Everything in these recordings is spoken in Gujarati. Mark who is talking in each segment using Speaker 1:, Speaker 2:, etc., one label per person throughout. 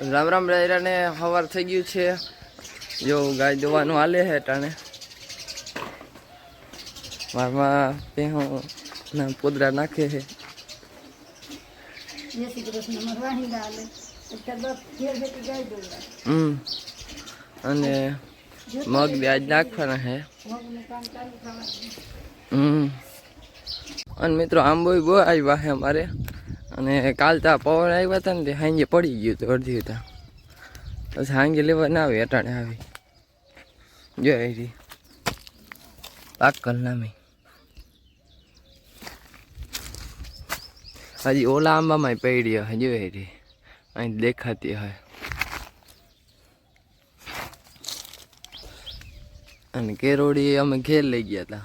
Speaker 1: રામ રામ રાયરાને સવાર થઈ ગયું છે. જો ગાય દોવાનું હાલે છે ટાણે. મારમાં હું. ના પોદરા નાખે છે હમ. અને મગ બી આજ નાખવાના છે
Speaker 2: થવાનું.
Speaker 1: હમ. અને મિત્રો આંબો બહુ આવ્યા છે અમારે. અને કાલ તા પવન આવ્યા હતા ને તે સાંજે પડી ગયું હતું અડધી હતા પછી સાંજે લેવા ના આવી, અટાણે આવી. જો આવી પાક પાકલ હજી ઓલા આંબામાં પડી હે જો એ અહીં દેખાતી હોય. અને કેરોડી અમે ઘેર લઈ ગયા હતા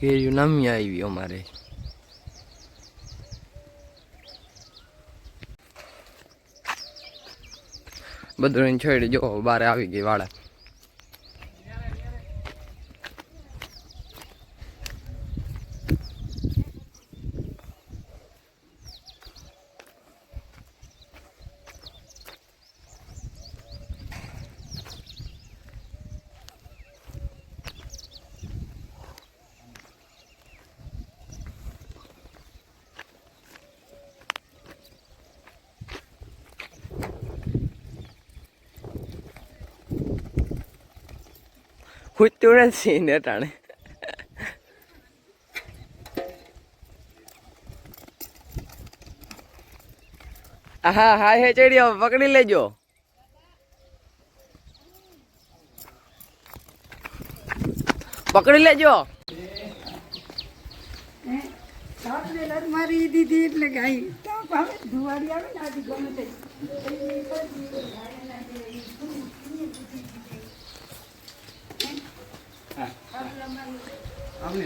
Speaker 1: કેરીઓ નામી આવી અમારે. બધું છોડી જો બારે આવી ગઈ વાળા ખૂટતું નથી ને ટાણે હા હા હે ચડી હવે પકડી લેજો પકડી લેજો
Speaker 2: દીધી એટલે ગાય ધુવાડી આવે ધુવાડી આવે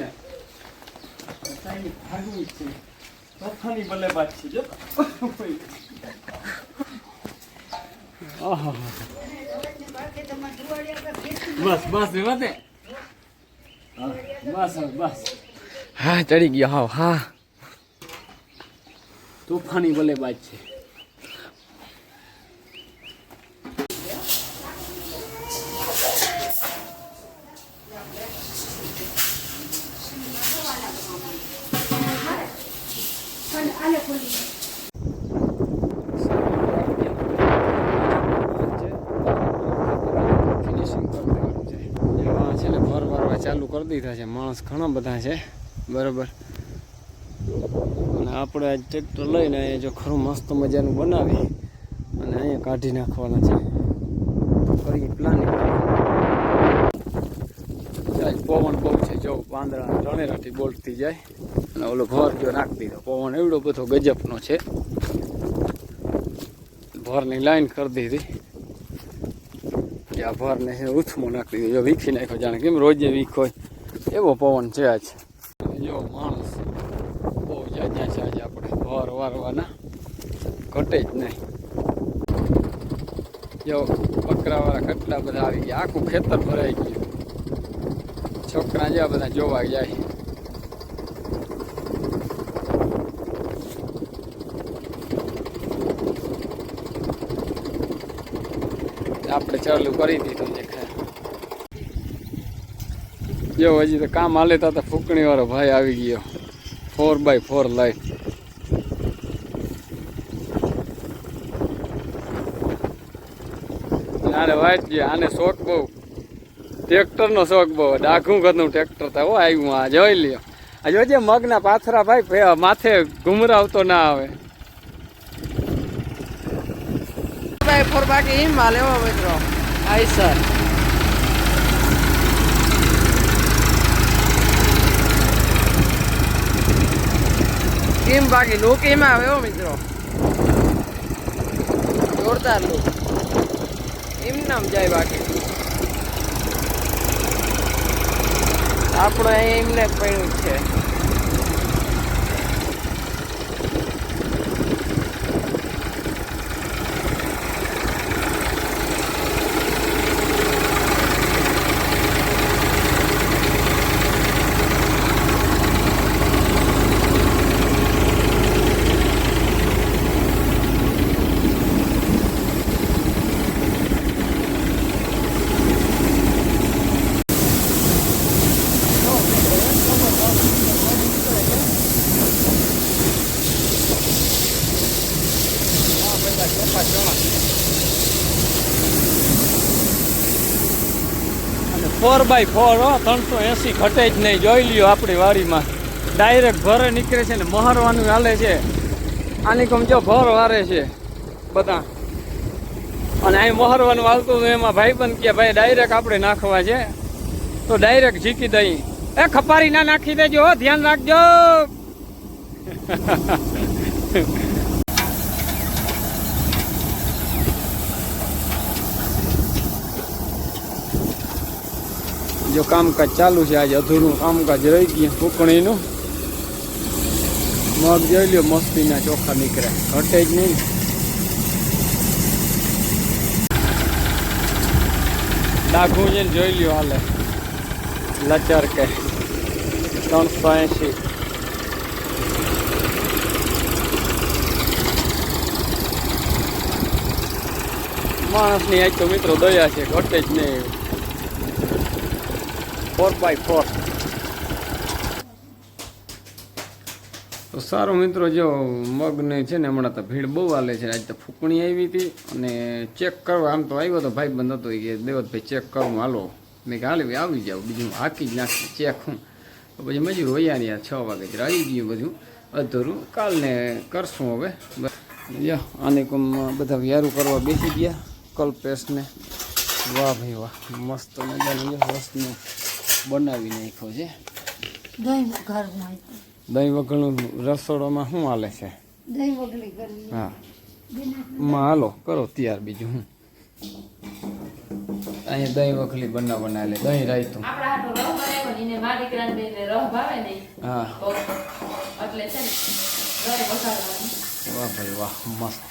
Speaker 2: ને આથી છે. તે
Speaker 3: બસ બસ એવા તે બસ હવે બસ.
Speaker 1: હા ચડી ગયો હાવ હા.
Speaker 3: તોફાની છે કરી દેવાનું છે. ભરવા ચાલુ કરી દીધા છે માણસ ઘણા બધા છે બરાબર. અને આપણે આ ટ્રેક્ટર લઈને અહીંયા જો ખરું મસ્ત મજાનું બનાવી. અને અહીંયા કાઢી નાખવાના છે. કરીએ પ્લાનિંગ પવન બહુ છે, જો પાંદડા રણેરાથી બોલતી જાય અને ઓલો ભર જો નાખી દીધો. પવન એવડો બધો ગજબનો છે. ભરની લાઈન કરી દીધી. આ ભરને ઉથમો નાખી દીધો. જો વીખી નાખ્યો, જાણે કેમ રોજે વીખ હોય. એવો પવન છે આજ. જો માણસ બહુ જાજા છે આજે આપણે ભર વારવાના. ઘટે જ નહીં. જો બકરાવાળા કેટલા બધા આવી ગયા. આખું ખેતર ભરાઈ ગયું. છોકરા જ્યાં બધા જોવા જાય આપણે ચાલુ કરી દીધું દેખાય જો, હજી તો કામ હાલે હતા ફૂકણી વાળો ભાઈ આવી ગયો. ફોર બાય ફોર લાઈટ આને વાઈટ ગયા આને શોખ બહુ. ટ્રેક્ટરનો શોખ બહુ. ડાઘું ઘરનું ટ્રેક્ટર હો, આવ્યું આ. જોઈ લ્યો. આ જોજે મગના પાથરા ભાઈ માથે ઘુમરાવતો ના આવે.
Speaker 1: ભાઈ ફોર બાકી એમ હાલે મિત્રો. આઈ સર. કેમ બાકી લુક એમાં આવે હો મિત્રો. જોરદાર લુક એમ નામ જાય બાકી. આપણે એમને પડ્યું છે.
Speaker 3: પાકા ચણા અને ફોર બાય ફોર હો, ત્રણસો એસી ઘટે જ નહીં. જોઈ લ્યો આપણી વાડીમાં. ડાયરેક્ટ ભરે નીકળે છે ને મહરવાનું હાલે છે. આની કમ જો ભર વારે છે બધા. અને અહીં મહરવાનું હાલતું હતું એમાં ભાઈ બંધ કે ભાઈ ડાયરેક્ટ આપણે નાખવા છે. તો ડાયરેક્ટ જીતી દઈ. એ ખપારી ના નાખી દેજો ધ્યાન રાખજો. જો કામકાજ ચાલુ છે, આજે અધૂરું કામકાજ રહી ગયું ફૂકણીનું મગ જોઈ લ્યો, મસ્તીના ચોખા નીકળે ઘટે જ નહીં. ડાઘું છે જોઈ લ્યો હાલે. લચર કે ત્રણસો એંશી. માણસની આજ તો મિત્રો દયા છે, ઘટે જ નહીં. Four by four. તો સારું મિત્રો, જો મગને છે ને હમણાં તો ભીડ બહુ હાલે છે આજ તો ફૂકણી આવી હતી અને ચેક કરવા આમ તો આવ્યો તો ભાઈ બંધ હતો કે, દેવતભાઈ ચેક કરવું હાલો. મેં કે હાલે, આવી જાવ બીજું હાકી જ નાખી ચેક હું. પછી મજૂર વૈયા રહ્યા, છ વાગે જ આવી ગયું બધું, અધૂરું. કાલને કરશું હવે. યો આની બધા વ્યારું કરવા બેસી ગયા, કલ્પેશને. વાહ ભાઈ વાહ, મસ્ત મજાનું રસનું બનાવી નાખ્યો છે.
Speaker 2: દહીં
Speaker 3: વગરનું રસોડામાં શું હાલે છે? હા. માં હાલો કરો તૈયાર બીજું હું. અહીંયા દહીં વખલી
Speaker 4: બના બના લે દહીં રાયતું.
Speaker 3: હા.
Speaker 4: તો એટલે છે ને દહીં વઘારવાનું.
Speaker 3: વાહ ભાઈ વાહ મસ્ત.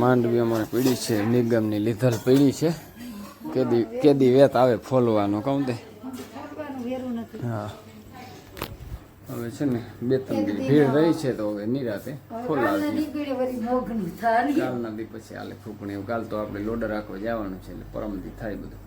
Speaker 3: માંડવી અમારે પીડી છે નિગમની લીધલ પીડી છે. કેદી કેદી વેત આવે ફોલવાનો, કહું
Speaker 2: નથી
Speaker 3: હા. હવે છે ને બે ત્રણ દી ભીડ રહી છે તો હવે નિરાતે
Speaker 2: થાળી
Speaker 3: કાલના દી પછી હાલે ફૂકણી કાલ તો આપણે લોડર રાખવા જવાનું છે, એટલે પરમદી થાય બધું.